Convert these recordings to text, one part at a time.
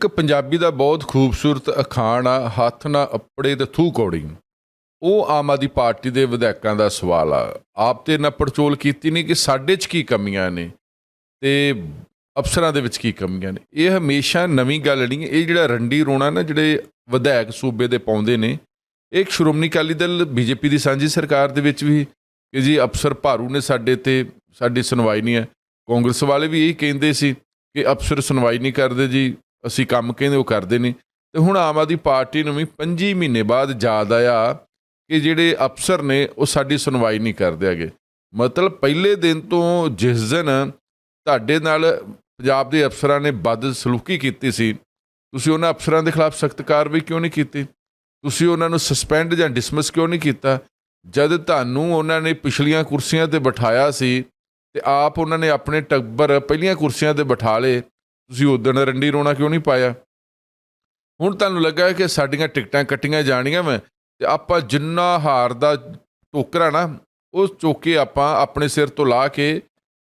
ਇੱਕ ਪੰਜਾਬੀ ਦਾ ਬਹੁਤ ਖੂਬਸੂਰਤ ਅਖਾਣ ਆ, ਹੱਥ ਨਾ ਅੱਪੜੇ ਤੇ ਥੂ ਕੌੜੀ। ਉਹ ਆਮ ਆਦਮੀ ਪਾਰਟੀ ਦੇ ਵਿਧਾਇਕਾਂ ਦਾ ਸਵਾਲ ਆ। ਆਪ ਤੇ ਨਾ ਪੜਚੋਲ ਕੀਤੀ ਨਹੀਂ ਕਿ ਸਾਡੇ 'ਚ ਕੀ ਕਮੀਆਂ ਨੇ ਤੇ ਅਫਸਰਾਂ ਦੇ ਵਿੱਚ ਕੀ ਕਮੀਆਂ ਨੇ। ਇਹ ਹਮੇਸ਼ਾ ਨਵੀਂ ਗੱਲ ਨਹੀਂ, ਇਹ ਜਿਹੜਾ ਰੰਡੀ ਰੋਣਾ ਨਾ, ਜਿਹੜੇ ਵਿਧਾਇਕ ਸੂਬੇ ਦੇ ਪਾਉਂਦੇ ਨੇ, ਇਹ ਇੱਕ ਸ਼੍ਰੋਮਣੀ ਅਕਾਲੀ ਦਲ, ਬੀਜੇਪੀ ਦੀ ਸਾਂਝੀ ਸਰਕਾਰ ਦੇ ਵਿੱਚ ਵੀ ਕਿ ਜੀ ਅਫਸਰ ਭਾਰੂ ਨੇ ਸਾਡੇ ਤੇ, ਸਾਡੀ ਸੁਣਵਾਈ ਨਹੀਂ ਹੈ। ਕਾਂਗਰਸ ਵਾਲੇ ਵੀ ਇਹੀ ਕਹਿੰਦੇ ਸੀ ਕਿ ਅਫਸਰ ਸੁਣਵਾਈ ਨਹੀਂ ਕਰਦੇ ਜੀ ਅਸੀਂ ਕੰਮ ਕਹਿੰਦੇ ਉਹ ਕਰਦੇ ਨੇ। ਤੇ ਹੁਣ ਆਮ ਆਦਮੀ ਪਾਰਟੀ ਨੂੰ ਵੀ 5 ਮਹੀਨੇ ਬਾਅਦ ਯਾਦ ਆਇਆ ਕਿ ਜਿਹੜੇ ਅਫਸਰ ਨੇ, ਉਹ ਸਾਡੀ ਸੁਣਵਾਈ ਨਹੀਂ ਕਰਦੇ ਹੈਗੇ। ਮਤਲਬ ਪਹਿਲੇ ਦਿਨ ਤੋਂ ਜਿਸ ਦਿਨ ਤੁਹਾਡੇ ਨਾਲ ਪੰਜਾਬ ਦੇ ਅਫਸਰਾਂ ਨੇ ਬਦ ਸਲੂਕੀ ਕੀਤੀ ਸੀ, ਤੁਸੀਂ ਉਹਨਾਂ ਅਫਸਰਾਂ ਦੇ ਖਿਲਾਫ ਸਖਤ ਕਾਰਵਾਈ ਕਿਉਂ ਨਹੀਂ ਕੀਤੀ? ਤੁਸੀਂ ਉਹਨਾਂ ਨੂੰ ਸਸਪੈਂਡ ਜਾਂ ਡਿਸਮਿਸ ਕਿਉਂ ਨਹੀਂ ਕੀਤਾ? ਜਦ ਤੁਹਾਨੂੰ ਉਹਨਾਂ ਨੇ ਪਿਛਲੀਆਂ ਕੁਰਸੀਆਂ ਤੇ ਬਿਠਾਇਆ ਸੀ ਤੇ ਆਪ ਉਹਨਾਂ ਨੇ ਆਪਣੇ ਟੱਬਰ ਪਹਿਲੀਆਂ ਕੁਰਸੀਆਂ ਤੇ ਬਿਠਾ ਲਏ ਤੁਸੀਂ ਉਦੋਂ ਰੰਡੀ ਰੋਣਾ ਕਿਉਂ ਨਹੀਂ ਪਾਇਆ? ਹੁਣ ਤੁਹਾਨੂੰ ਲੱਗਾ ਕਿ ਸਾਡੀਆਂ ਟਿਕਟਾਂ ਕੱਟੀਆਂ ਜਾਣੀਆਂ ਵਾ ਤੇ ਆਪਾਂ ਜਿੰਨਾ ਹਾਰ ਦਾ ਟੋਕਰਾ ਨਾ ਉਹ ਚੋਕੇ ਆਪਾਂ ਆਪਣੇ ਸਿਰ ਤੋਂ ਲਾ ਕੇ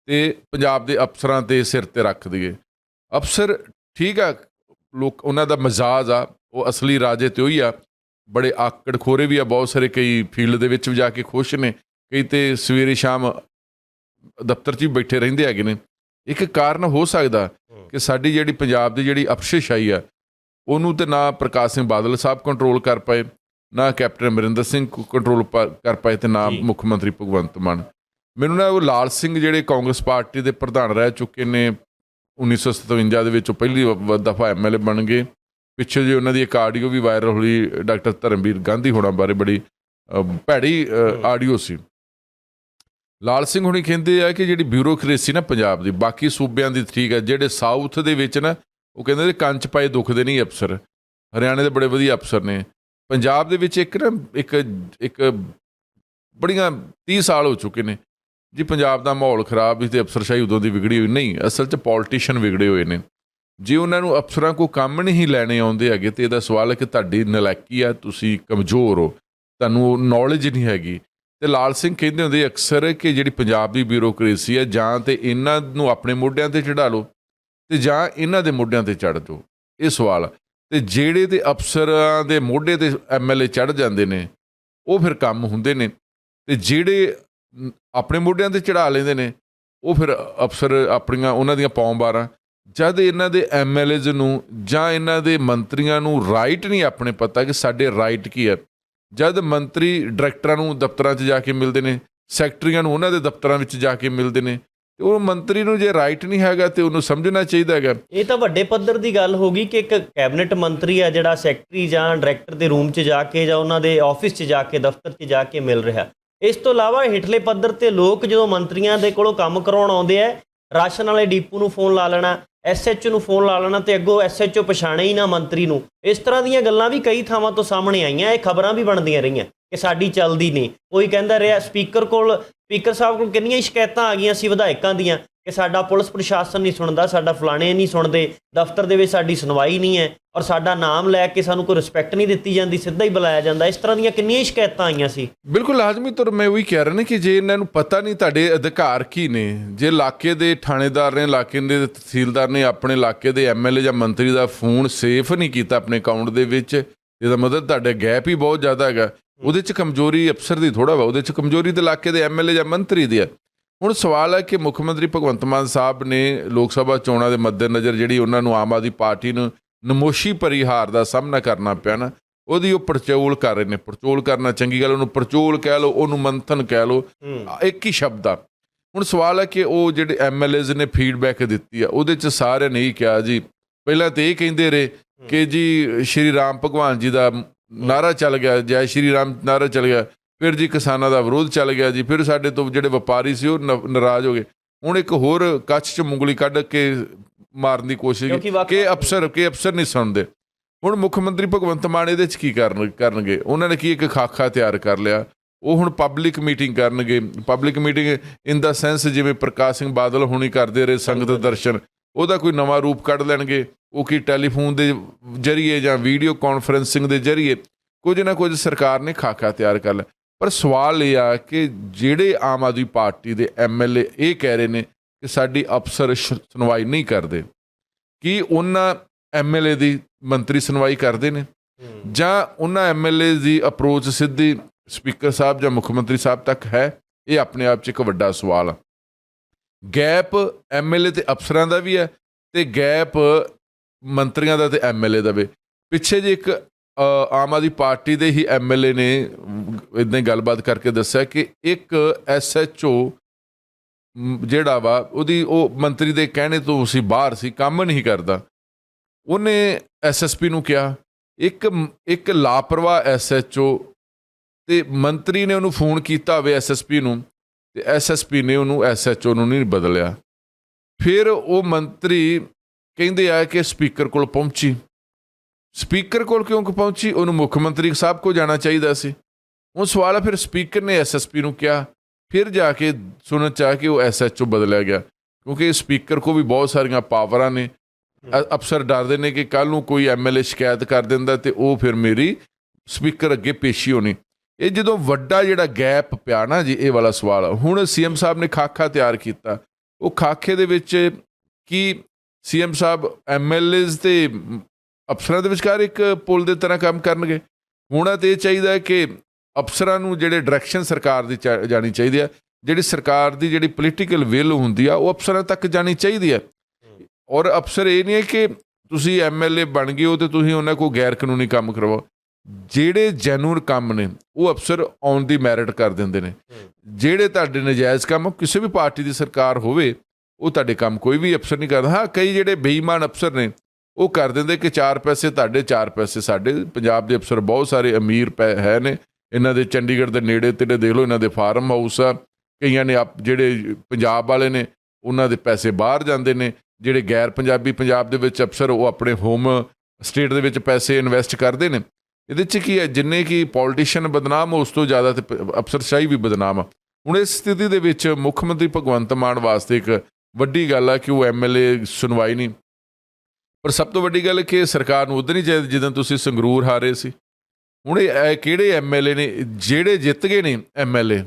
ਤੇ ਪੰਜਾਬ ਦੇ ਅਫਸਰਾਂ ਦੇ ਸਿਰ ਤੇ ਰੱਖ ਦਈਏ। ਅਫਸਰ ਠੀਕ ਆ, ਲੋਕ ਉਹਨਾਂ ਦਾ ਮਜ਼ਾਜ ਆ, ਉਹ ਅਸਲੀ ਰਾਜੇ ਤੇ ਉਹੀ ਆ, ਬੜੇ ਆਕੜ ਖੋਰੇ ਵੀ ਆ, ਬਹੁਤ ਸਾਰੇ ਕਈ ਫੀਲਡ ਦੇ ਵਿੱਚ ਵੀ ਜਾ ਕੇ ਖੁਸ਼ ਨੇ, ਕਈ ਤੇ ਸਵੇਰੇ ਸ਼ਾਮ ਦਫ਼ਤਰ 'ਚ ਵੀ ਬੈਠੇ ਰਹਿੰਦੇ ਹੈਗੇ ਨੇ। ਇੱਕ ਕਾਰਨ ਹੋ ਸਕਦਾ ਕਿ ਸਾਡੀ ਜਿਹੜੀ ਪੰਜਾਬ ਦੀ ਜਿਹੜੀ ਅਫਸੇਸ਼ ਆਈ ਆ ਉਹਨੂੰ ਤੇ ਨਾ ਪ੍ਰਕਾਸ਼ ਸਿੰਘ ਬਾਦਲ ਸਾਹਿਬ ਕੰਟਰੋਲ ਕਰ ਪਏ ਨਾ ਕੈਪਟਨ ਅਮਰਿੰਦਰ ਸਿੰਘ ਕੰਟਰੋਲ ਕਰ ਪਏ ਤੇ ਨਾ। ਮੁੱਖ ਮੰਤਰੀ ਭਗਵੰਤ ਮਾਨ ਮੈਨੂੰ ਨਾ ਉਹ ਲਾਲ ਸਿੰਘ ਜਿਹੜੇ ਕਾਂਗਰਸ ਪਾਰਟੀ ਦੇ ਪ੍ਰਧਾਨ ਰਹਿ ਚੁੱਕੇ ਨੇ 1957 ਦੇ ਵਿੱਚ ਉਹ ਪਹਿਲੀ ਦਫਾ ਐਮਐਲਏ ਬਣ ਗਏ ਪਿੱਛੇ ਜੇ ਉਹਨਾਂ ਦੀ ਇੱਕ ਆਡੀਓ ਵੀ ਵਾਇਰਲ ਹੋਈ ਡਾਕਟਰ ਧਰਮਵੀਰ ਗਾਂਧੀ ਹੋਣਾ ਬਾਰੇ ਬੜੀ ਭੈੜੀ। ਆਡੀਓ ਸੀ ਲਾਲ ਸਿੰਘ ਹੁਣੀ ਕਹਿੰਦੇ ਆ ਕਿ ਜਿਹੜੀ ਬਿਊਰੋਕ੍ਰੇਸੀ ਨਾ ਪੰਜਾਬ ਦੀ, ਬਾਕੀ ਸੂਬਿਆਂ ਦੀ ਠੀਕ ਹੈ ਜਿਹੜੇ ਸਾਊਥ ਦੇ ਵਿੱਚ ਨਾ, ਉਹ ਕਹਿੰਦੇ ਨੇ ਕੰਚ ਪਾਏ ਦੁਖਦੇ ਨਹੀਂ ਅਫਸਰ। ਹਰਿਆਣੇ ਦੇ ਬੜੇ ਵਧੀਆ ਅਫਸਰ ਨੇ। ਪੰਜਾਬ ਦੇ ਵਿੱਚ ਇੱਕ ਨਾ, ਇੱਕ ਇੱਕ ਬੜੀਆਂ 30 ਸਾਲ ਹੋ ਚੁੱਕੇ ਨੇ। ਜੀ ਪੰਜਾਬ ਦਾ ਮਾਹੌਲ ਖਰਾਬ ਸੀ ਤੇ ਅਫਸਰਸ਼ਾਹੀ ਉਦੋਂ ਦੀ ਵਿਗੜੀ ਹੋਈ ਨਹੀਂ, ਅਸਲ 'ਚ ਪੋਲੀਟੀਸ਼ੀਅਨ ਵਿਗੜੇ ਹੋਏ ਨੇ। ਜੇ ਉਹਨਾਂ ਨੂੰ ਅਫਸਰਾਂ ਕੋ ਕੰਮ ਨਹੀਂ ਲੈਣੇ ਆਉਂਦੇ ਹੈਗੇ, ਤੇ ਇਹਦਾ ਸਵਾਲ ਹੈ ਕਿ ਤੁਹਾਡੀ ਨਲਾਇਕੀ ਆ, ਤੁਸੀਂ ਕਮਜ਼ੋਰ ਹੋ, ਤੁਹਾਨੂੰ ਨੌਲੇਜ ਨਹੀਂ ਹੈਗੀ। ਤੇ ਲਾਲ ਸਿੰਘ ਕਹਿੰਦੇ ਹੁੰਦੇ ਅਕਸਰ ਕਿ ਜਿਹੜੀ ਪੰਜਾਬ ਦੀ ਬਿਊਰੋਕ੍ਰੇਸੀ ਹੈ, ਜਾਂ ਤੇ ਇਹਨਾਂ ਨੂੰ ਆਪਣੇ ਮੋਢਿਆਂ ਤੇ ਚੜਾ ਲਓ, ਤੇ ਜਾਂ ਇਹਨਾਂ ਦੇ ਮੋਢਿਆਂ ਤੇ ਚੜ ਜਾਓ। ਇਹ ਸਵਾਲ ਆ। ਤੇ ਜਿਹੜੇ ਤੇ ਅਫਸਰਾਂ ਦੇ ਮੋਢੇ ਤੇ ਐਮਐਲਏ ਚੜ ਜਾਂਦੇ ਨੇ, ਉਹ ਫਿਰ ਕੰਮ ਹੁੰਦੇ ਨੇ। ਤੇ ਜਿਹੜੇ ਆਪਣੇ ਮੋਢਿਆਂ ਤੇ ਚੜਾ ਲੈਂਦੇ ਨੇ, ਉਹ ਫਿਰ ਅਫਸਰ ਆਪਣੀਆਂ ਉਹਨਾਂ ਦੀਆਂ ਪੌਂਬਾਰਾਂ ਜਦ ਇਹਨਾਂ ਦੇ ਐਮਐਲਏਜ਼ ਨੂੰ ਜਾਂ ਇਹਨਾਂ ਦੇ ਮੰਤਰੀਆਂ ਨੂੰ ਰਾਈਟ ਨਹੀਂ ਆਪਣੇ ਪਤਾ ਕਿ ਸਾਡੇ ਰਾਈਟ ਕੀ ਹੈ ਜਦ ਮੰਤਰੀ ਡਾਇਰੈਕਟਰਾਂ ਨੂੰ ਦਫ਼ਤਰਾਂ 'ਚ ਜਾ ਕੇ ਮਿਲਦੇ ਨੇ, ਸੈਕਟਰੀਆਂ ਨੂੰ ਉਹਨਾਂ ਦੇ ਦਫ਼ਤਰਾਂ ਵਿੱਚ ਜਾ ਕੇ ਮਿਲਦੇ ਨੇ, ਤੇ ਉਹ ਮੰਤਰੀ ਨੂੰ ਜੇ ਰਾਈਟ ਨਹੀਂ ਹੈਗਾ ਤੇ ਉਹਨੂੰ ਸਮਝਣਾ ਚਾਹੀਦਾ ਹੈਗਾ। ਇਹ ਤਾਂ ਵੱਡੇ ਪੱਧਰ ਦੀ ਗੱਲ ਹੋ ਗਈ ਕਿ ਇੱਕ ਕੈਬਨਿਟ ਮੰਤਰੀ ਆ ਜਿਹੜਾ ਸੈਕਟਰੀ ਜਾਂ ਡਾਇਰੈਕਟਰ ਦੇ ਰੂਮ 'ਚ ਜਾ ਕੇ ਜਾਂ ਉਹਨਾਂ ਦੇ ਆਫਿਸ 'ਚ ਜਾ ਕੇ, ਦਫ਼ਤਰ 'ਚ ਜਾ ਕੇ ਮਿਲ ਰਿਹਾ। ਇਸ ਤੋਂ ਇਲਾਵਾ ਹੇਠਲੇ ਪੱਧਰ ਤੇ ਲੋਕ ਜਦੋਂ ਮੰਤਰੀਆਂ ਦੇ ਕੋਲੋਂ ਕੰਮ ਕਰਾਉਣ ਆਉਂਦੇ ਆ ਰਾਸ਼ਨ ਵਾਲੇ ਡੀਪੂ ਨੂੰ ਫੋਨ ਲਾ ਲੈਣਾ ਐਸਐਚਓ ਨੂੰ ਫੋਨ ਲਾ ਲੈਣਾ ਤੇ ਅੱਗੋਂ ਐਸਐਚਓ ਪਛਾਣੇ ਹੀ ਨਾ ਮੰਤਰੀ ਨੂੰ। ਇਸ ਤਰ੍ਹਾਂ ਦੀਆਂ ਗੱਲਾਂ ਵੀ ਕਈ ਥਾਵਾਂ ਤੋਂ ਸਾਹਮਣੇ ਆਈਆਂ, ਇਹ ਖਬਰਾਂ ਵੀ ਬਣਦੀਆਂ ਰਹੀਆਂ ਕਿ ਸਾਡੀ ਚੱਲਦੀ ਨਹੀਂ। ਕੋਈ ਕਹਿੰਦਾ ਰਿਹਾ, ਸਪੀਕਰ ਕੋਲ, ਸਪੀਕਰ ਸਾਹਿਬ ਕੋਲ ਕਿੰਨੀਆਂ ਹੀ ਸ਼ਿਕਾਇਤਾਂ ਆ ਗਈਆਂ ਸੀ ਵਿਧਾਇਕਾਂ ਦੀਆਂ ਕਿ ਸਾਡਾ ਪੁਲਿਸ ਪ੍ਰਸ਼ਾਸਨ ਨਹੀਂ ਸੁਣਦਾ, ਸਾਡਾ ਫਲਾਣੇ ਨਹੀਂ ਸੁਣਦੇ, ਦਫ਼ਤਰ ਦੇ ਵਿੱਚ ਸਾਡੀ ਸੁਣਵਾਈ ਨਹੀਂ ਹੈ। ਔਰ ਸਾਡਾ ਨਾਮ ਲੈ ਕੇ ਸਾਨੂੰ ਕੋਈ ਰਿਸਪੈਕਟ ਨਹੀਂ ਦਿੱਤੀ ਜਾਂਦੀ, ਸਿੱਧਾ ਹੀ ਬੁਲਾਇਆ ਜਾਂਦਾ। ਇਸ ਤਰ੍ਹਾਂ ਦੀਆਂ ਕਿੰਨੀਆਂ ਹੀ ਸ਼ਿਕਾਇਤਾਂ ਆਈਆਂ ਸੀ। ਬਿਲਕੁਲ ਲਾਜ਼ਮੀ ਤੌਰ ਮੈਂ ਉਹੀ ਕਹਿ ਰਿਹਾ ਨਾ ਕਿ ਜੇ ਇਹਨਾਂ ਨੂੰ ਪਤਾ ਨਹੀਂ ਤੁਹਾਡੇ ਅਧਿਕਾਰ ਕੀ ਨੇ, ਜੇ ਇਲਾਕੇ ਦੇ ਥਾਣੇਦਾਰ ਨੇ, ਇਲਾਕੇ ਦੇ ਤਹਿਸੀਲਦਾਰ ਨੇ ਆਪਣੇ ਇਲਾਕੇ ਦੇ ਐਮਐਲਏ ਜਾਂ ਮੰਤਰੀ ਦਾ ਫੋਨ ਸੇਫ ਨਹੀਂ ਕੀਤਾ ਆਪਣੇ ਅਕਾਊਂਟ ਦੇ ਵਿੱਚ, ਇਹਦਾ ਮਤਲਬ ਤੁਹਾਡੇ ਗੈਪ ਹੀ ਬਹੁਤ ਜ਼ਿਆਦਾ ਹੈਗਾ। ਉਹਦੇ 'ਚ ਕਮਜ਼ੋਰੀ ਅਫਸਰ ਦੀ ਥੋੜਾ ਵਾ, ਉਹਦੇ 'ਚ ਕਮਜ਼ੋਰੀ ਤੇ ਇਲਾਕੇ ਦੇ ਐਮਐਲਏ ਜਾਂ ਮੰਤਰੀ ਦੀ ਹੈ ਹੁਣ ਸਵਾਲ ਹੈ ਕਿ ਮੁੱਖ ਮੰਤਰੀ ਭਗਵੰਤ ਮਾਨ ਸਾਹਿਬ ਨੇ ਲੋਕ ਸਭਾ ਚੋਣਾਂ ਦੇ ਮੱਦੇਨਜ਼ਰ ਜਿਹੜੀ ਉਹਨਾਂ ਨੂੰ ਆਮ ਆਦਮੀ ਪਾਰਟੀ ਨੂੰ ਨਮੋਸ਼ੀ ਭਰੀ ਹਾਰ ਦਾ ਸਾਹਮਣਾ ਕਰਨਾ ਪਿਆ ਨਾ ਉਹਦੀ ਉਹ ਪਰਚੋਲ ਕਰ ਰਹੇ ਨੇ ਪਰਚੋਲ ਕਰਨਾ ਚੰਗੀ ਗੱਲ ਉਹਨੂੰ ਪਰਚੋਲ ਕਹਿ ਲਓ ਉਹਨੂੰ ਮੰਥਨ ਕਹਿ ਲਓ ਇੱਕ ਹੀ ਸ਼ਬਦ ਆ। ਹੁਣ ਸਵਾਲ ਹੈ ਕਿ ਉਹ ਜਿਹੜੇ ਐਮਐਲਏਜ਼ ਨੇ ਫੀਡਬੈਕ ਦਿੱਤੀ ਆ ਉਹਦੇ ਚ ਸਾਰਿਆਂ ਨੇ ਹੀ ਕਿਹਾ ਜੀ। ਪਹਿਲਾਂ ਤੇ ਇਹ ਕਹਿੰਦੇ ਰਹੇ ਕਿ ਜੀ ਸ਼੍ਰੀ ਰਾਮ ਭਗਵਾਨ ਜੀ ਦਾ ਨਾਰਾ ਚੱਲ ਗਿਆ ਜੈ ਸ਼੍ਰੀ ਰਾਮ ਨਾਰਾ ਚੱਲ ਗਿਆ ਫਿਰ ਜੀ ਕਿਸਾਨਾਂ ਦਾ ਵਿਰੋਧ ਚੱਲ ਗਿਆ ਜੀ ਫਿਰ ਸਾਡੇ ਤੋਂ ਜਿਹੜੇ ਵਪਾਰੀ ਸੀ ਉਹ ਨਾਰਾਜ਼ ਹੋ ਗਏ। ਹੁਣ ਇੱਕ ਹੋਰ ਕੱਚ ਚ ਮੁੰਗਲੀ ਕੱਢ ਕੇ ਮਾਰਨ ਦੀ ਕੋਸ਼ਿਸ਼ ਕੀਤੀ। ਕਿ ਅਫਸਰ ਕਿ ਅਫਸਰ ਨਹੀਂ ਸੁਣਦੇ। ਹੁਣ ਮੁੱਖ ਮੰਤਰੀ ਭਗਵੰਤ ਮਾਨ ਇਹਦੇ ਚ ਕੀ ਕਰਨ ਕਰਨਗੇ? ਉਹਨਾਂ ਨੇ ਕੀ ਇੱਕ ਖਾਕਾ ਤਿਆਰ ਕਰ ਲਿਆ? ਉਹ ਹੁਣ ਪਬਲਿਕ ਮੀਟਿੰਗ ਕਰਨਗੇ। Public meeting in the sense ਜਿਵੇਂ ਪ੍ਰਕਾਸ਼ ਸਿੰਘ ਬਾਦਲ ਹੁਣੀ ਕਰਦੇ ਰਹੇ ਸੰਗਤ ਦਰਸ਼ਨ। ਉਹਦਾ ਕੋਈ ਨਵਾਂ ਰੂਪ ਕੱਢ ਲੈਣਗੇ। ਉਹ ਕੀ ਟੈਲੀਫੋਨ ਦੇ ਜਰੀਏ ਜਾਂ ਵੀਡੀਓ ਕਾਨਫਰੈਂਸਿੰਗ ਦੇ ਜਰੀਏ ਕੁਝ ਨਾ ਕੁਝ ਸਰਕਾਰ ਨੇ ਖਾਕਾ ਤਿਆਰ ਕਰ ਲਿਆ। ਪਰ ਸਵਾਲ ਇਹ ਆ ਕਿ ਜਿਹੜੇ ਆਮ ਆਦਮੀ ਪਾਰਟੀ ਦੇ ਐਮਐਲਏ ਇਹ ਕਹਿ ਰਹੇ ਨੇ ਕਿ ਸਾਡੀ ਅਫਸਰ ਸੁਣਵਾਈ ਨਹੀਂ ਕਰਦੇ। ਕੀ ਉਹਨਾਂ ਐਮਐਲਏ ਦੀ ਮੰਤਰੀ ਸੁਣਵਾਈ ਕਰਦੇ ਨੇ? ਜਾਂ ਉਹਨਾਂ ਐਮਐਲਏ ਦੀ ਅਪਰੋਚ ਸਿੱਧੀ ਸਪੀਕਰ ਸਾਹਿਬ ਜਾਂ ਮੁੱਖ ਮੰਤਰੀ ਸਾਹਿਬ ਤੱਕ ਹੈ? ਇਹ ਆਪਣੇ ਆਪ 'ਚ ਇੱਕ ਵੱਡਾ ਸਵਾਲ ਆ। ਗੈਪ ਐਮਐਲਏ ਤੇ ਅਫਸਰਾਂ ਦਾ ਵੀ ਹੈ ਤੇ ਗੈਪ ਮੰਤਰੀਆਂ ਦਾ ਤੇ ਐਮਐਲਏ ਦਾ ਵੀ। ਪਿੱਛੇ ਜੇ ਇੱਕ ਆਮ ਆਦਮੀ ਪਾਰਟੀ ਦੇ ਹੀ ਐਮਐਲਏ ਨੇ ਇਦਾਂ ਹੀ ਗੱਲਬਾਤ ਕਰਕੇ ਦੱਸਿਆ ਕਿ ਇੱਕ ਐਸਐਚਓ ਜਿਹੜਾ ਵਾ, ਉਹਦੀ ਉਹ ਮੰਤਰੀ ਦੇ ਕਹਿਣੇ ਤੋਂ ਸੀ ਬਾਹਰ ਸੀ, ਕੰਮ ਨਹੀਂ ਕਰਦਾ। ਉਹਨੇ ਐਸਐਸਪੀ ਨੂੰ ਕਿਹਾ, ਇੱਕ ਇੱਕ ਲਾਪਰਵਾਹ ਐਸਐਚਓ ਤੇ ਮੰਤਰੀ ਨੇ ਉਹਨੂੰ ਫੋਨ ਕੀਤਾ ਹੋਵੇ ਐਸਐਸਪੀ ਨੂੰ, ਤੇ ਐਸਐਸਪੀ ਨੇ ਉਹਨੂੰ ਐਸਐਚਓ ਨੂੰ ਨਹੀਂ ਬਦਲਿਆ। ਫਿਰ ਉਹ ਮੰਤਰੀ ਕਹਿੰਦੇ ਆ ਕਿ ਸਪੀਕਰ ਕੋਲ ਪਹੁੰਚੀ। ਸਪੀਕਰ ਕੋਲ ਕਿਉਂ ਪਹੁੰਚੀ? ਉਹਨੂੰ ਮੁੱਖ ਮੰਤਰੀ ਸਾਹਿਬ ਕੋਲ ਜਾਣਾ ਚਾਹੀਦਾ ਸੀ। ਉਹ ਸਵਾਲ ਆ, ਫਿਰ ਸਪੀਕਰ ਨੇ ਐਸਐਸਪੀ ਨੂੰ ਕਿਹਾ ਫਿਰ ਜਾ ਕੇ ਸੁਣਨ ਚ ਆ ਕਿ ਉਹ ਐਸਐਚਓ ਬਦਲਿਆ ਗਿਆ। ਕਿਉਂਕਿ ਸਪੀਕਰ ਕੋ ਵੀ ਬਹੁਤ ਸਾਰੀਆਂ ਪਾਵਰਾਂ ਨੇ। ਅਫਸਰ ਡਰਦੇ ਨੇ ਕਿ ਕੱਲ ਨੂੰ ਕੋਈ ਐਮਐਲਏ ਸ਼ਿਕਾਇਤ ਕਰ ਦਿੰਦਾ ਤੇ ਉਹ ਫਿਰ ਮੇਰੀ ਸਪੀਕਰ ਅੱਗੇ ਪੇਸ਼ੀ ਹੋਣੀ। ਇਹ ਜਦੋਂ ਵੱਡਾ ਜਿਹੜਾ ਗੈਪ ਪਿਆ ਨਾ ਜੀ, ਇਹ ਵਾਲਾ ਸਵਾਲ। ਹੁਣ ਸੀਐਮ ਸਾਹਿਬ ਨੇ ਖਾਖਾ ਤਿਆਰ ਕੀਤਾ। ਉਹ ਖਾਖੇ ਦੇ ਵਿੱਚ ਕੀ ਸੀਐਮ ਸਾਹਿਬ ਐਮਐਲਏਜ਼ ਤੇ ਅਫਸਰਾਂ ਦੇ ਵਿਚਕਾਰ ਇੱਕ ਪੁਲ ਦੇ ਤਰ੍ਹਾਂ ਕੰਮ ਕਰਨਗੇ? ਹੋਣਾ ਤੇ ਇਹ ਚਾਹੀਦਾ ਕਿ ਅਫਸਰਾਂ ਨੂੰ ਜਿਹੜੇ ਡਾਇਰੈਕਸ਼ਨ ਸਰਕਾਰ ਦੀ ਚਾ- ਜਾਣੀ ਚਾਹੀਦੀ ਹੈ, ਜਿਹੜੀ ਸਰਕਾਰ ਦੀ ਜਿਹੜੀ ਪੋਲੀਟੀਕਲ ਵਿਲ ਹੁੰਦੀ ਆ, ਉਹ ਅਫਸਰਾਂ ਤੱਕ ਜਾਣੀ ਚਾਹੀਦੀ ਹੈ। ਔਰ ਅਫਸਰ ਇਹ ਨਹੀਂ ਹੈ ਕਿ ਤੁਸੀਂ ਐਮਐਲਏ ਬਣ ਗਏ ਹੋ ਤੇ ਤੁਸੀਂ ਉਹਨਾਂ ਕੋਲ ਗੈਰ ਕਾਨੂੰਨੀ ਕੰਮ ਕਰਵਾਓ। ਜਿਹੜੇ ਜੈਨੂਨ ਕੰਮ ਨੇ, ਉਹ ਅਫਸਰ ਔਨ ਦੀ ਮੈਰਿਟ ਕਰ ਦਿੰਦੇ ਨੇ। ਜਿਹੜੇ ਤੁਹਾਡੇ ਨਜਾਇਜ਼ ਕੰਮ, ਕਿਸੇ ਵੀ ਪਾਰਟੀ ਦੀ ਸਰਕਾਰ ਹੋਵੇ, ਉਹ ਤੁਹਾਡੇ ਕੰਮ ਕੋਈ ਵੀ ਅਫਸਰ ਨਹੀਂ ਕਰਦਾ। ਹਾਂ, ਕਈ ਜਿਹੜੇ ਬੇਈਮਾਨ ਅਫਸਰ ਨੇ, ਉਹ ਕਰ ਦਿੰਦੇ ਕਿ ਚਾਰ ਪੈਸੇ ਤੁਹਾਡੇ, ਚਾਰ ਪੈਸੇ ਸਾਡੇ। ਪੰਜਾਬ ਦੇ ਅਫਸਰ ਬਹੁਤ ਸਾਰੇ ਅਮੀਰ ਪੈ, ਹੈ ਨੇ। ਇਹਨਾਂ ਦੇ ਚੰਡੀਗੜ੍ਹ ਦੇ ਨੇੜੇ ਤੇੜੇ ਦੇਖ ਲਓ, ਇਹਨਾਂ ਦੇ ਫਾਰਮ ਹਾਊਸ ਆ। ਕਈਆਂ ਨੇ ਆਪ, ਜਿਹੜੇ ਪੰਜਾਬ ਵਾਲੇ ਨੇ, ਉਹਨਾਂ ਦੇ ਪੈਸੇ ਬਾਹਰ ਜਾਂਦੇ ਨੇ। ਜਿਹੜੇ ਗੈਰ ਪੰਜਾਬੀ ਪੰਜਾਬ ਦੇ ਵਿੱਚ ਅਫਸਰ, ਉਹ ਆਪਣੇ ਹੋਮ ਸਟੇਟ ਦੇ ਵਿੱਚ ਪੈਸੇ ਇਨਵੈਸਟ ਕਰਦੇ ਨੇ। ਇਹਦੇ 'ਚ ਕੀ ਹੈ, ਜਿੰਨੇ ਕੀ ਪੋਲੀਟੀਸ਼ੀਅਨ ਬਦਨਾਮ, ਉਸ ਤੋਂ ਜ਼ਿਆਦਾ ਤੇ ਅਫਸਰਸ਼ਾਹੀ ਵੀ ਬਦਨਾਮ ਆ। ਹੁਣ ਇਸ ਸਥਿਤੀ ਦੇ ਵਿੱਚ ਮੁੱਖ ਮੰਤਰੀ ਭਗਵੰਤ ਮਾਨ ਵਾਸਤੇ ਇੱਕ ਵੱਡੀ ਗੱਲ ਆ ਕਿ ਉਹ ਐਮਐਲਏ ਸੁਣਵਾਈ ਨਹੀਂ। ਪਰ ਸਭ ਤੋਂ ਵੱਡੀ ਗੱਲ ਕਿ ਸਰਕਾਰ ਨੂੰ ਉਦੋਂ ਨਹੀਂ ਚਾਹੀਦਾ ਜਦੋਂ ਤੁਸੀਂ ਸੰਗਰੂਰ ਹਾਰੇ ਸੀ। ਹੁਣ ਇਹ ਕਿਹੜੇ ਐਮਐਲਏ ਨੇ ਜਿਹੜੇ ਜਿੱਤ ਗਏ ਨੇ ਐਮਐਲਏ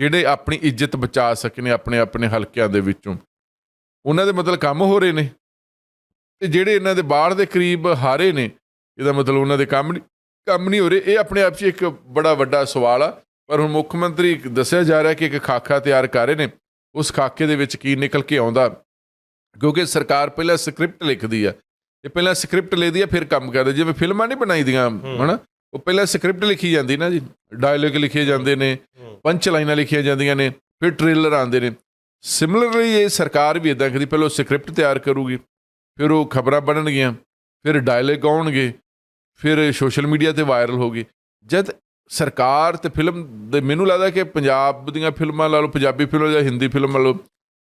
ਜਿਹੜੇ ਆਪਣੀ ਇੱਜ਼ਤ ਬਚਾ ਸਕੇ ਨੇ ਆਪਣੇ ਆਪਣੇ ਹਲਕਿਆਂ ਦੇ ਵਿੱਚੋਂ? ਉਹਨਾਂ ਦੇ ਮਤਲਬ ਕੰਮ ਹੋ ਰਹੇ ਨੇ। ਤੇ ਜਿਹੜੇ ਇਹਨਾਂ ਦੇ ਬਾਹਰ ਦੇ ਕਰੀਬ ਹਾਰੇ ਨੇ ਇਹਦਾ ਮਤਲਬ ਉਹਨਾਂ ਦੇ ਕੰਮ ਨਹੀਂ ਕੰਮ ਨਹੀਂ ਹੋ ਰਹੇ। ਇਹ ਆਪਣੇ ਆਪ 'ਚ ਇੱਕ ਬੜਾ ਵੱਡਾ ਸਵਾਲ ਆ। ਪਰ ਹੁਣ ਮੁੱਖ ਮੰਤਰੀ ਦੱਸਿਆ ਜਾ ਰਿਹਾ ਕਿ ਇੱਕ ਖਾਕਾ ਤਿਆਰ ਕਰ ਰਹੇ ਨੇ। ਉਸ ਖਾਕੇ ਦੇ ਵਿੱਚ ਕੀ ਨਿਕਲ ਕੇ ਆਉਂਦਾ? ਕਿਉਂਕਿ ਸਰਕਾਰ ਪਹਿਲਾਂ ਸਕ੍ਰਿਪਟ ਲਿਖਦੀ ਆ। ਇਹ ਪਹਿਲਾਂ ਸਕ੍ਰਿਪਟ ਲੈਦੀ ਆ ਫਿਰ ਕੰਮ ਕਰਦੀ ਜਿਵੇਂ ਫਿਲਮਾਂ ਨਹੀਂ ਬਣਾਈਦੀਆਂ ਹਨਾ? ਉਹ ਪਹਿਲਾਂ ਸਕ੍ਰਿਪਟ ਲਿਖੀ ਜਾਂਦੀ ਨਾ ਜੀ ਡਾਇਲੋਗ ਲਿਖੇ ਜਾਂਦੇ ਨੇ ਪੰਚ ਲਾਈਨਾਂ ਲਿਖੀਆਂ ਜਾਂਦੀਆਂ ਨੇ ਫਿਰ ਟ੍ਰੇਲਰ ਆਉਂਦੇ ਨੇ। ਸਿਮਿਲਰਲੀ ਇਹ ਸਰਕਾਰ ਵੀ ਇਦਾਂ ਕਰਦੀ ਪਹਿਲਾਂ ਸਕ੍ਰਿਪਟ ਤਿਆਰ ਕਰੂਗੀ ਫਿਰ ਉਹ ਖਬਰਾਂ ਬਣਨਗੀਆਂ ਫਿਰ ਡਾਇਲੋਗ ਆਉਣਗੇ ਫਿਰ ਸੋਸ਼ਲ ਮੀਡੀਆ ਤੇ ਵਾਇਰਲ ਹੋਗੀ ਜਦ ਸਰਕਾਰ ਤੇ ਫਿਲਮ ਦੇ ਮੈਨੂੰ ਲੱਗਦਾ ਕਿ ਪੰਜਾਬ ਦੀਆਂ ਫਿਲਮਾਂ ਲਾ ਲਓ ਪੰਜਾਬੀ ਫਿਲਮ ਜਾਂ ਹਿੰਦੀ ਫਿਲਮ ਲਾ ਲਓ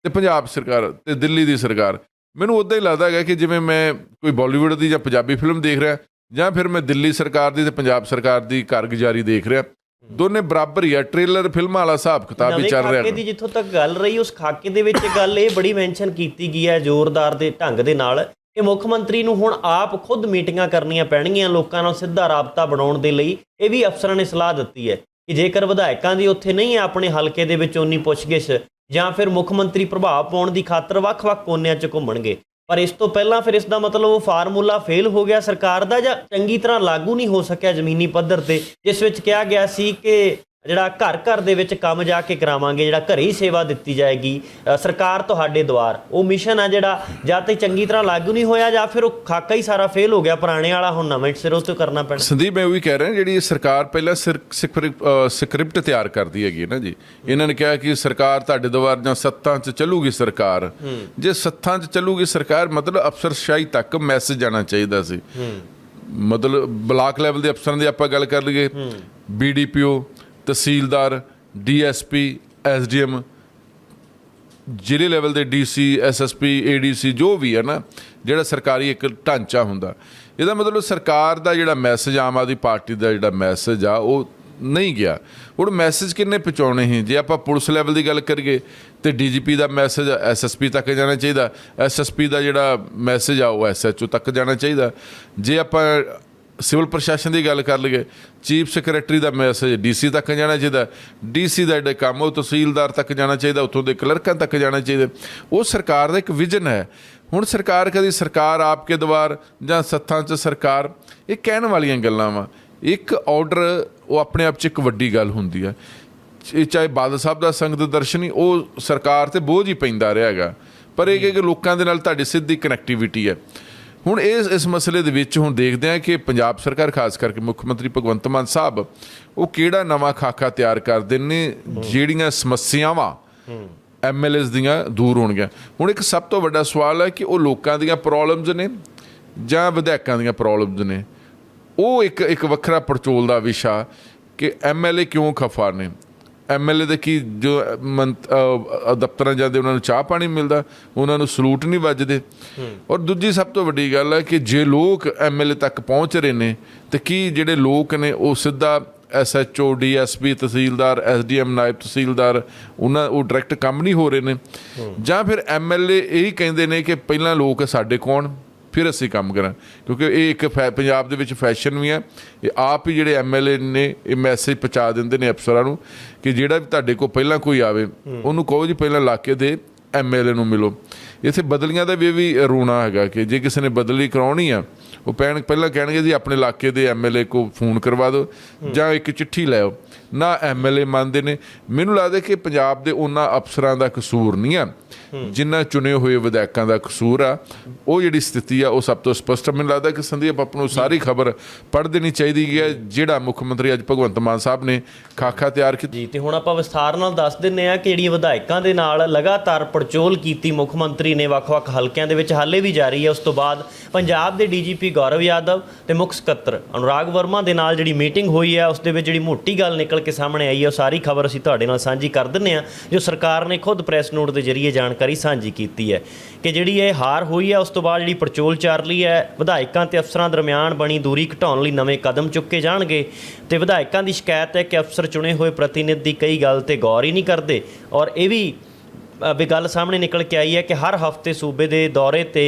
ਤੇ ਪੰਜਾਬ ਸਰਕਾਰ ਤੇ ਦਿੱਲੀ ਦੀ ਸਰਕਾਰ। ਮੈਨੂੰ ਉਦਾਂ ਹੀ ਲੱਗਦਾ ਹੈਗਾ ਕਿ ਜਿਵੇਂ ਮੈਂ ਕੋਈ ਬਾਲੀਵੁੱਡ ਦੀ ਜਾਂ ਪੰਜਾਬੀ ਫਿਲਮ ਦੇਖ ਰਿਹਾ ਜਾਂ ਫਿਰ ਮੈਂ ਦਿੱਲੀ ਸਰਕਾਰ ਦੀ ਤੇ ਪੰਜਾਬ ਸਰਕਾਰ ਦੀ ਕਾਰਗੁਜ਼ਾਰੀ ਦੇਖ ਰਿਹਾ। ਦੋਨੇ ਬਰਾਬਰ ਹੀ ਆ। ਟ੍ਰੇਲਰ ਫਿਲਮਾਂ ਵਾਲਾ ਹਿਸਾਬ ਕਿਤਾਬ ਹੀ ਚੱਲ ਰਿਹਾ ਖਾਕੇ ਦੀ ਜਿੱਥੋਂ ਤੱਕ ਗੱਲ ਰਹੀ ਉਸ ਖਾਕੇ ਦੇ ਵਿੱਚ ਗੱਲ ਇਹ ਬੜੀ ਮੈਂਸ਼ਨ ਕੀਤੀ ਗਈ ਹੈ ਜ਼ੋਰਦਾਰ ਦੇ ਢੰਗ ਦੇ ਨਾਲ ਕਿ ਮੁੱਖ ਮੰਤਰੀ ਨੂੰ ਹੁਣ ਆਪ ਖੁਦ ਮੀਟਿੰਗਾਂ ਕਰਨੀਆਂ ਪੈਣਗੀਆਂ ਲੋਕਾਂ ਨਾਲ ਸਿੱਧਾ ਰਾਬਤਾ ਬਣਾਉਣ ਦੇ ਲਈ। ਇਹ ਵੀ ਅਫਸਰਾਂ ਨੇ ਸਲਾਹ ਦਿੱਤੀ ਹੈ ਕਿ ਜੇਕਰ ਵਿਧਾਇਕਾਂ ਦੀ ਉੱਥੇ ਨਹੀਂ ਹੈ ਆਪਣੇ ਹਲਕੇ ਦੇ ਵਿੱਚ ਉਨੀ ਪੁੱਛਗਿੱਛ ਜਾਂ ਫਿਰ ਮੁੱਖ ਮੰਤਰੀ ਪ੍ਰਭਾਵ ਪਾਉਣ ਦੀ ਖਾਤਰ ਵੱਖ-ਵੱਖ ਕੋਨਿਆਂ 'ਚ ਘੁੰਮਣਗੇ ਪਰ ਇਸ ਤੋਂ ਪਹਿਲਾਂ ਫਿਰ ਇਸ ਦਾ ਮਤਲਬ ਉਹ ਫਾਰਮੂਲਾ ਫੇਲ ਹੋ ਗਿਆ ਸਰਕਾਰ ਦਾ ਜਾਂ ਚੰਗੀ ਤਰ੍ਹਾਂ ਲਾਗੂ ਨਹੀਂ ਹੋ ਸਕਿਆ ਜ਼ਮੀਨੀ ਪੱਧਰ ਤੇ, ਜਿਸ ਵਿੱਚ ਕਿਹਾ ਗਿਆ ਸੀ ਕਿ ਜਿਹੜਾ ਘਰ ਘਰ ਦੇ ਵਿੱਚ ਕੰਮ ਜਾ ਕੇ ਕਰਾਵਾਂਗੇ ਜਿਹੜਾ ਘਰੇ ਹੀ ਸੇਵਾ ਦਿੱਤੀ ਜਾਏਗੀ ਸਰਕਾਰ ਤੁਹਾਡੇ ਦੁਆਰ। ਉਹ ਮਿਸ਼ਨ ਆ ਜਿਹੜਾ ਜਾਂ ਤੇ ਚੰਗੀ ਤਰ੍ਹਾਂ ਲਾਗੂ ਨਹੀਂ ਹੋਇਆ ਜਾਂ ਫਿਰ ਉਹ ਖਾਕਾ ਹੀ ਸਾਰਾ ਫੇਲ ਹੋ ਗਿਆ ਪੁਰਾਣੇ ਵਾਲਾ ਹੁਣ ਨਵੇਂ ਸਿਰੋਂ ਤੋਂ ਕਰਨਾ ਪੈਣਾ। ਸੰਦੀਪ ਮੈਂ ਉਹ ਵੀ ਕਹਿ ਰਿਹਾ ਜਿਹੜੀ ਸਰਕਾਰ ਪਹਿਲਾਂ ਸਕ੍ਰਿਪਟ ਤਿਆਰ ਕਰਦੀ ਹੈਗੀ ਨਾ ਜੀ। ਇਹਨਾਂ ਨੇ ਕਿਹਾ ਕਿ ਸਰਕਾਰ ਤੁਹਾਡੇ ਦੁਆਰ ਜਾਂ ਸੱਤਾਂ 'ਚ ਚੱਲੂਗੀ ਸਰਕਾਰ। ਜੇ ਸੱਤਾਂ 'ਚ ਚੱਲੂਗੀ ਸਰਕਾਰ ਮਤਲਬ ਅਫਸਰਸ਼ਾਹੀ ਤੱਕ ਮੈਸੇਜ ਜਾਣਾ ਚਾਹੀਦਾ ਸੀ। ਮਤਲਬ ਬਲਾਕ ਲੈਵਲ ਦੇ ਅਫਸਰਾਂ ਦੀ ਆਪਾਂ ਗੱਲ ਕਰ ਲਈਏ। ਬੀਡੀਪੀਓ ਤਹਿਸੀਲਦਾਰ, ਡੀਐਸਪੀ, ਐਸਡੀਐਮ ਜ਼ਿਲ੍ਹੇ ਲੈਵਲ ਦੇ ਡੀਸੀ, ਐਸਐਸਪੀ, ਏਡੀਸੀ ਜੋ ਵੀ ਹੈ ਨਾ, ਜਿਹੜਾ ਸਰਕਾਰੀ ਇੱਕ ਢਾਂਚਾ ਹੁੰਦਾ। ਇਹਦਾ ਮਤਲਬ ਸਰਕਾਰ ਦਾ ਜਿਹੜਾ ਮੈਸੇਜ ਆਮ ਆਦਮੀ ਪਾਰਟੀ ਦਾ ਜਿਹੜਾ ਮੈਸੇਜ ਆ, ਉਹ ਨਹੀਂ ਗਿਆ। ਹੁਣ ਮੈਸੇਜ ਕਿੰਨੇ ਪਹੁੰਚਾਉਣੇ ਸੀ? ਜੇ ਆਪਾਂ ਪੁਲਿਸ ਲੈਵਲ ਦੀ ਗੱਲ ਕਰੀਏ, ਤੇ ਡੀਜੀਪੀ ਦਾ ਮੈਸੇਜ ਐਸਐਸਪੀ ਤੱਕ ਜਾਣਾ ਚਾਹੀਦਾ। ਐਸਐਸਪੀ ਦਾ ਜਿਹੜਾ ਮੈਸੇਜ ਆ, ਉਹ ਐਸਐਚਓ ਤੱਕ ਜਾਣਾ ਚਾਹੀਦਾ। ਜੇ ਆਪਾਂ ਸਿਵਲ ਪ੍ਰਸ਼ਾਸਨ ਦੀ ਗੱਲ ਕਰ ਲਈਏ, ਚੀਫ ਸੈਕਟਰੀ ਦਾ ਮੈਸੇਜ ਡੀਸੀ ਤੱਕ ਜਾਣਾ ਚਾਹੀਦਾ। ਡੀਸੀ ਦਾ ਜਿਹੜਾ ਕੰਮ ਉਹ ਤਹਿਸੀਲਦਾਰ ਤੱਕ ਜਾਣਾ ਚਾਹੀਦਾ, ਉੱਥੋਂ ਦੇ ਕਲਰਕਾਂ ਤੱਕ ਜਾਣਾ ਚਾਹੀਦਾ। ਉਹ ਸਰਕਾਰ ਦਾ ਇੱਕ ਵਿਜ਼ਨ ਹੈ। ਹੁਣ ਸਰਕਾਰ ਕਦੀ ਸਰਕਾਰ ਆਪਕੇ ਦਵਾਰ ਜਾਂ ਸੱਥਾਂ 'ਚ ਸਰਕਾਰ, ਇਹ ਕਹਿਣ ਵਾਲੀਆਂ ਗੱਲਾਂ ਵਾ। ਇੱਕ ਆਰਡਰ ਉਹ ਆਪਣੇ ਆਪ 'ਚ ਇੱਕ ਵੱਡੀ ਗੱਲ ਹੁੰਦੀ ਹੈ ਇਹ ਚਾਹੇ ਬਾਦਲ ਸਾਹਿਬ ਦਾ ਸੰਗਤ ਦਰਸ਼ਨੀ, ਉਹ ਸਰਕਾਰ ਤੇ ਬੋਝ ਹੀ ਪੈਂਦਾ ਰਿਹਾ ਹੈਗਾ। ਪਰ ਇਹ ਕਿ ਲੋਕਾਂ ਦੇ ਨਾਲ ਤੁਹਾਡੀ ਸਿੱਧੀ ਕਨੈਕਟੀਵਿਟੀ ਹੈ। ਹੁਣ ਇਸ ਇਸ ਮਸਲੇ ਦੇ ਵਿੱਚ ਹੁਣ ਦੇਖਦੇ ਹਾਂ ਕਿ ਪੰਜਾਬ ਸਰਕਾਰ, ਖਾਸ ਕਰਕੇ ਮੁੱਖ ਮੰਤਰੀ ਭਗਵੰਤ ਮਾਨ ਸਾਹਿਬ, ਉਹ ਕਿਹੜਾ ਨਵਾਂ ਖਾਕਾ ਤਿਆਰ ਕਰਦੇ ਨੇ, ਜਿਹੜੀਆਂ ਸਮੱਸਿਆਵਾਂ ਐਮਐਲਏਸ ਦੀਆਂ ਦੂਰ ਹੋਣਗੀਆਂ। ਹੁਣ ਇੱਕ ਸਭ ਤੋਂ ਵੱਡਾ ਸਵਾਲ ਹੈ ਕਿ ਉਹ ਲੋਕਾਂ ਦੀਆਂ ਪ੍ਰੋਬਲਮਸ ਨੇ ਜਾਂ ਵਿਧਾਇਕਾਂ ਦੀਆਂ ਪ੍ਰੋਬਲਮਸ ਨੇ? ਉਹ ਇੱਕ ਇੱਕ ਵੱਖਰਾ ਪੜਚੋਲ ਦਾ ਵਿਸ਼ਾ ਕਿ ਐਮਐਲਏ ਕਿਉਂ ਖਫਾ ਨੇ? ਐਮਐਲਏ ਦੇ ਕੀ ਜੋ ਮੰਤ- ਦਫ਼ਤਰਾਂ ਜਾਂਦੇ ਉਹਨਾਂ ਨੂੰ ਚਾਹ ਪਾਣੀ ਮਿਲਦਾ, ਉਹਨਾਂ ਨੂੰ ਸਲੂਟ ਨਹੀਂ ਵੱਜਦੇ। ਔਰ ਦੂਜੀ ਸਭ ਤੋਂ ਵੱਡੀ ਗੱਲ ਹੈ ਕਿ ਜੇ ਲੋਕ ਐਮਐਲਏ ਤੱਕ ਪਹੁੰਚ ਰਹੇ ਨੇ, ਤੇ ਕੀ ਜਿਹੜੇ ਲੋਕ ਨੇ ਉਹ ਸਿੱਧਾ SHO DSP tehsildar SDM naib tehsildar, ਉਹਨਾਂ, ਉਹ ਡਾਇਰੈਕਟ ਕੰਮ ਨਹੀਂ ਹੋ ਰਹੇ ਨੇ। ਜਾਂ ਫਿਰ ਐਮਐਲਏ ਇਹੀ ਕਹਿੰਦੇ ਨੇ ਕਿ ਪਹਿਲਾਂ ਲੋਕ ਸਾਡੇ ਕੌਣ? ਫਿਰ ਅਸੀਂ ਕੰਮ ਕਰਾਂ ਕਿਉਂਕਿ ਇਹ ਇੱਕ ਫੈ- ਪੰਜਾਬ ਦੇ ਵਿੱਚ ਫੈਸ਼ਨ ਵੀ ਹੈ। ਇਹ ਆਪ ਹੀ ਜਿਹੜੇ ਐਮਐਲਏ ਨੇ, ਇਹ ਮੈਸੇਜ ਪਹੁੰਚਾ ਦਿੰਦੇ ਨੇ ਅਫਸਰਾਂ ਨੂੰ ਕਿ ਜਿਹੜਾ ਵੀ ਤੁਹਾਡੇ ਕੋਲ ਪਹਿਲਾਂ ਕੋਈ ਆਵੇ, ਉਹਨੂੰ ਕਹੋ ਜੀ ਪਹਿਲਾਂ ਇਲਾਕੇ ਦੇ ਐਮਐਲਏ ਨੂੰ ਮਿਲੋ। ਇੱਥੇ ਬਦਲੀਆਂ ਦਾ ਵੀ ਇਹ ਵੀ ਰੋਣਾ ਹੈਗਾ ਕਿ ਜੇ ਕਿਸੇ ਨੇ ਬਦਲੀ ਕਰਾਉਣੀ ਆ, ਉਹ ਪੈਣ ਪਹਿਲਾਂ ਕਹਿਣਗੇ ਜੀ ਆਪਣੇ ਇਲਾਕੇ ਦੇ ਐਮਐਲਏ ਕੋ ਫੋਨ ਕਰਵਾ ਦਿਓ ਜਾਂ ਇੱਕ ਚਿੱਠੀ ਲੈ ਆਓ। ਨਾ ਐਮਐਲਏ ਮੰਨਦੇ ਨੇ। ਮੈਨੂੰ ਲੱਗਦਾ ਕਿ ਪੰਜਾਬ ਦੇ ਉਹਨਾਂ ਅਫਸਰਾਂ ਦਾ ਕਸੂਰ ਨਹੀਂ ਆ। ਜਿਨ੍ਹਾਂ ਚੁਣੇ ਹੋਏ ਵਿਧਾਇਕਾਂ ਦਾ ਕਸੂਰ ਆ, ਉਹ ਜਿਹੜੀ ਸਥਿਤੀ ਆ, ਉਹ ਸਭ ਤੋਂ ਸਪਸ਼ਟ ਮੈਨੂੰ ਲੱਗਦਾ ਕਿ ਸੰਦੀਪ, ਆਪ ਨੂੰ ਸਾਰੀ ਖਬਰ ਪੜ੍ਹ ਦੇਣੀ ਚਾਹੀਦੀ ਹੈ ਜਿਹੜਾ ਮੁੱਖ ਮੰਤਰੀ ਅੱਜ ਭਗਵੰਤ ਮਾਨ ਸਾਹਿਬ ਨੇ ਖਾਖਾ ਤਿਆਰ ਕੀਤਾ। ਜੀ, ਤੇ ਹੁਣ ਆਪਾਂ ਵਿਸਥਾਰ ਨਾਲ ਦੱਸ ਦਿੰਨੇ ਆ ਕਿ ਜਿਹੜੀਆਂ ਵਿਧਾਇਕਾਂ ਦੇ ਨਾਲ ਲਗਾਤਾਰ ਪੜਚੋਲ ਕੀਤੀ ਮੁੱਖ ਮੰਤਰੀ ਨੇ ਵੱਖ-ਵੱਖ ਹਲਕਿਆਂ ਦੇ ਵਿੱਚ, ਹਾਲੇ ਵੀ ਜਾਰੀ ਹੈ। ਉਸ ਤੋਂ ਬਾਅਦ ਪੰਜਾਬ ਦੇ ਡੀਜੀਪੀ ਗੌਰਵ ਯਾਦਵ ਤੇ ਮੁੱਖ ਸਕੱਤਰ ਅਨੁਰਾਗ ਵਰਮਾ ਦੇ ਨਾਲ ਜਿਹੜੀ ਮੀਟਿੰਗ ਹੋਈ ਹੈ, ਉਸ ਦੇ ਵਿੱਚ ਜਿਹੜੀ ਮੋਟੀ ਗੱਲ ਨਿਕਲ ਕੇ ਸਾਹਮਣੇ ਆਈ ਹੈ, ਉਹ ਸਾਰੀ ਖਬਰ ਅਸੀਂ ਤੁਹਾਡੇ ਨਾਲ ਸਾਂਝੀ ਕਰ ਦਿੰਨੇ ਆ ਜੋ ਸਰਕਾਰ ਨੇ ਖੁਦ ਪ੍ਰੈਸ ਨੋਟ ਦੇ ਜ਼ਰੀਏ ਜਾਣਕਾਰੀ ਸਾਂਝੀ ਕੀਤੀ ਹੈ ਕਿ ਜਿਹੜੀ ਇਹ ਹਾਰ ਹੋਈ ਹੈ, ਉਸ ਤੋਂ ਬਾਅਦ ਜਿਹੜੀ ਪੜਚੋਲ ਚੱਲ ਰਹੀ ਹੈ, ਵਿਧਾਇਕਾਂ ਤੇ ਅਫਸਰਾਂ ਦਰਮਿਆਨ ਬਣੀ ਦੂਰੀ ਘਟਾਉਣ ਲਈ ਨਵੇਂ ਕਦਮ ਚੁੱਕੇ ਜਾਣਗੇ ਤੇ ਵਿਧਾਇਕਾਂ ਦੀ ਸ਼ਿਕਾਇਤ ਹੈ ਕਿ ਅਫਸਰ ਚੁਣੇ ਹੋਏ ਪ੍ਰਤੀਨਿਧੀ ਕਈ ਗੱਲ ਤੇ ਗੌਰ ਹੀ ਨਹੀਂ ਕਰਦੇ ਔਰ ਇਹ ਵੀ ਵੀ ਗੱਲ ਸਾਹਮਣੇ ਨਿਕਲ ਕੇ ਆਈ ਹੈ ਕਿ ਹਰ ਹਫ਼ਤੇ ਸੂਬੇ ਦੇ ਦੌਰੇ ਤੇ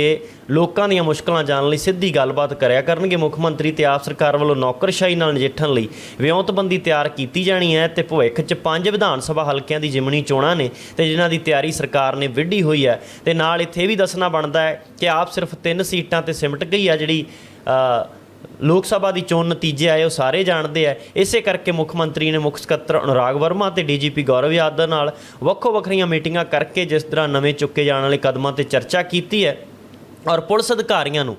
ਲੋਕਾਂ ਦੀਆਂ ਮੁਸ਼ਕਲਾਂ ਜਾਣਨ ਲਈ ਸਿੱਧੀ ਗੱਲਬਾਤ ਕਰਿਆ ਕਰਨਗੇ। ਮੁੱਖ ਮੰਤਰੀ ਤੇ ਆਪ ਸਰਕਾਰ ਵੱਲੋਂ ਨੌਕਰਸ਼ਾਹੀ ਨਾਲ ਨਜਿੱਠਣ ਲਈ ਵਿਉਂਤਬੰਦੀ ਤਿਆਰ ਕੀਤੀ ਜਾਣੀ ਹੈ ਤੇ ਭਵਿੱਖ 'ਚ ਪੰਜ ਵਿਧਾਨ ਸਭਾ ਹਲਕਿਆਂ ਦੀ ਜਿਮਣੀ ਚੋਣਾਂ ਨੇ ਤੇ ਜਿਨ੍ਹਾਂ ਦੀ ਤਿਆਰੀ ਸਰਕਾਰ ਨੇ ਵਿੱਢੀ ਹੋਈ ਹੈ। ਤੇ ਨਾਲ ਇੱਥੇ ਇਹ ਵੀ ਦੱਸਣਾ ਬਣਦਾ ਹੈ ਕਿ ਆਪ ਸਿਰਫ ਤਿੰਨ ਸੀਟਾਂ ਤੇ ਸਿਮਟ ਗਈ ਆ ਜਿਹੜੀ ਲੋਕ ਸਭਾ ਦੀ ਚੋਣ ਨਤੀਜੇ ਆਏ, ਉਹ ਸਾਰੇ ਜਾਣਦੇ ਆ। ਇਸੇ ਕਰਕੇ ਮੁੱਖ ਮੰਤਰੀ ਨੇ ਮੁੱਖ ਸਕੱਤਰ ਅਨੁਰਾਗ ਵਰਮਾ ਤੇ ਡੀਜੀਪੀ ਗੌਰਵ ਯਾਦਵ ਨਾਲ ਵੱਖੋ ਵੱਖਰੀਆਂ ਮੀਟਿੰਗਾਂ ਕਰਕੇ ਜਿਸ ਤਰ੍ਹਾਂ ਨਵੇਂ ਚੁੱਕੇ ਜਾਣ ਵਾਲੇ ਕਦਮਾਂ ਤੇ ਚਰਚਾ ਕੀਤੀ ਹੈ ਔਰ ਪੁਲਿਸ ਅਧਿਕਾਰੀਆਂ ਨੂੰ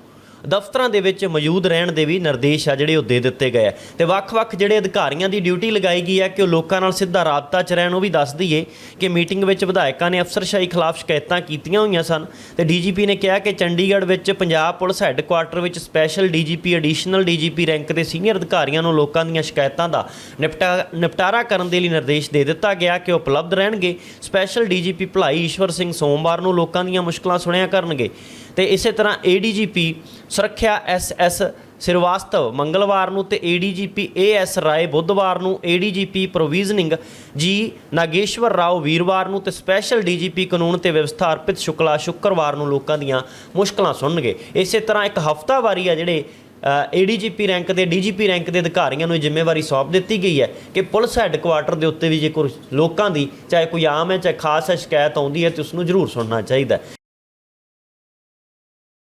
ਦਫ਼ਤਰਾਂ ਦੇ ਵਿੱਚ ਮੌਜੂਦ ਰਹਿਣ ਦੇ ਵੀ ਨਿਰਦੇਸ਼ ਆ ਜਿਹੜੇ ਉਹ ਦੇ ਦਿੱਤੇ ਗਏ ਆ। ਤੇ ਵੱਖ-ਵੱਖ ਜਿਹੜੇ ਅਧਿਕਾਰੀਆਂ ਦੀ ਡਿਊਟੀ ਲਗਾਈ ਗਈ ਹੈ ਕਿ ਉਹ ਲੋਕਾਂ ਨਾਲ ਸਿੱਧਾ ਰਾਬਤਾ 'ਚ ਰਹਿਣ, ਉਹ ਵੀ ਦੱਸ ਦਈਏ ਕਿ ਮੀਟਿੰਗ ਵਿੱਚ ਵਿਧਾਇਕਾਂ ਨੇ ਅਫਸਰਸ਼ਾਹੀ ਖਿਲਾਫ ਸ਼ਿਕਾਇਤਾਂ ਕੀਤੀਆਂ ਹੋਈਆਂ ਸਨ ਤੇ ਡੀਜੀਪੀ ਨੇ ਕਿਹਾ ਕਿ ਚੰਡੀਗੜ੍ਹ ਵਿੱਚ ਪੰਜਾਬ ਪੁਲਿਸ ਹੈੱਡਕੁਆਰਟਰ ਵਿੱਚ special DGP, additional DGP rank ਦੇ ਸੀਨੀਅਰ ਅਧਿਕਾਰੀਆਂ ਨੂੰ ਲੋਕਾਂ ਦੀਆਂ ਸ਼ਿਕਾਇਤਾਂ ਦਾ ਨਿਪਟਾ, ਨਿਪਟਾਰਾ ਕਰਨ ਦੇ ਲਈ ਨਿਰਦੇਸ਼ ਦੇ ਦਿੱਤਾ ਗਿਆ ਕਿ ਉਹ ਉਪਲਬਧ ਰਹਿਣਗੇ। ਸਪੈਸ਼ਲ ਡੀਜੀਪੀ ਭਲਾਈ ਈਸ਼ਵਰ ਸਿੰਘ ਸੋਮਵਾਰ ਨੂੰ ਲੋਕਾਂ ਦੀਆਂ ਮੁਸ਼ਕਲਾਂ ਸੁਣਿਆ ਕਰਨਗੇ। ਤੇ ਇਸੇ ਤਰ੍ਹਾਂ ਏਡੀਜੀਪੀ ਸੁਰੱਖਿਆ ਐਸਐਸ ਸਿਰਵਾਸਤਵ ਮੰਗਲਵਾਰ ਨੂੰ ਤੇ ਏਡੀਜੀਪੀ ਏਐਸ ਰਾਏ ਬੁੱਧਵਾਰ ਨੂੰ ਏਡੀਜੀਪੀ ਪ੍ਰੋਵੀਜ਼ਨਿੰਗ ਜੀ ਨਾਗੇਸ਼ਵਰ ਰਾਓ ਵੀਰਵਾਰ ਨੂੰ ਤੇ ਸਪੈਸ਼ਲ ਡੀਜੀਪੀ ਕਾਨੂੰਨ ਤੇ ਵਿਵਸਥਾ ਅਰਪਿਤ ਸ਼ੁਕਲਾ ਸ਼ੁੱਕਰਵਾਰ ਨੂੰ ਲੋਕਾਂ ਦੀਆਂ ਮੁਸ਼ਕਲਾਂ ਸੁਣਨਗੇ। ਇਸੇ ਤਰ੍ਹਾਂ ਇੱਕ ਹਫਤਾਵਾਰੀ ਆ ਜਿਹੜੇ ਏਡੀਜੀਪੀ ਰੈਂਕ ਦੇ ਡੀਜੀਪੀ ਰੈਂਕ ਦੇ ਅਧਿਕਾਰੀਆਂ ਨੂੰ ਇਹ ਜ਼ਿੰਮੇਵਾਰੀ ਸੌਂਪ ਦਿੱਤੀ ਗਈ ਹੈ ਕਿ ਪੁਲਿਸ ਹੈੱਡਕੁਆਰਟਰ ਦੇ ਉੱਤੇ ਵੀ ਜੇ ਕੋਈ ਲੋਕਾਂ ਦੀ, ਚਾਹੇ ਕੋਈ ਆਮ ਹੈ, ਚਾਹੇ ਖਾਸ ਹੈ, ਸ਼ਿਕਾਇਤ ਆਉਂਦੀ ਹੈ ਤੇ ਉਸ ਨੂੰ ਜ਼ਰੂਰ ਸੁਣਨਾ ਚਾਹੀਦਾ